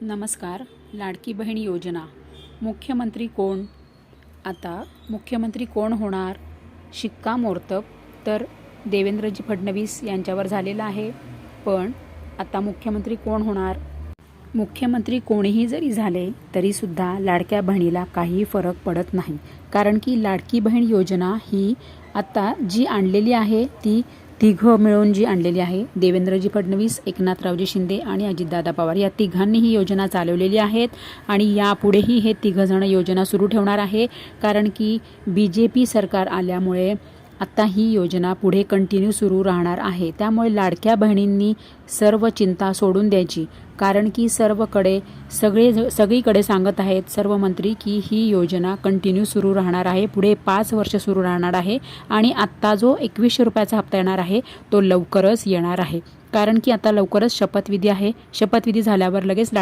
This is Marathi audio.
नमस्कार लाडकी बहीण योजना. मुख्यमंत्री कोण? आता मुख्यमंत्री कोण होणार? शिक्कामोर्तब तर देवेंद्रजी फडणवीस यांच्यावर झालेला आहे. पण आता मुख्यमंत्री कोण होणार? मुख्यमंत्री कोणीही जरी झाले तरीसुद्धा लाडक्या बहिणीला काही फरक पडत नाही. कारण की लाडकी बहीण योजना ही आत्ता जी आणलेली आहे ती तिघं मिळून जी आणलेली आहे देवेंद्रजी फडणवीस एकनाथरावजी शिंदे आणि अजितदादा पवार या तिघांनी ही योजना चालवलेली आहेत आणि यापुढेही हे तिघंजणं योजना सुरू ठेवणार आहे कारण की बी जे पी सरकार आल्यामुळे आत्ता ही योजना पुढे कंटिन्यू सुरू राहणार आहे. त्यामुळे लाडक्या बहिणींनी सर्व चिंता सोडून द्यायची. कारण की सर्वकडे सगळे सगळीकडे सांगत आहेत सर्व मंत्री की ही योजना कंटिन्यू सुरू राहणार आहे. पुढे पाच वर्ष सुरू राहणार आहे आणि आत्ता जो एकवीसशे रुपयाचा हप्ता येणार आहे तो लवकरच येणार आहे. कारण की आता लवकरच शपथविधी आहे. शपथविधी झाल्यावर लगेच लाड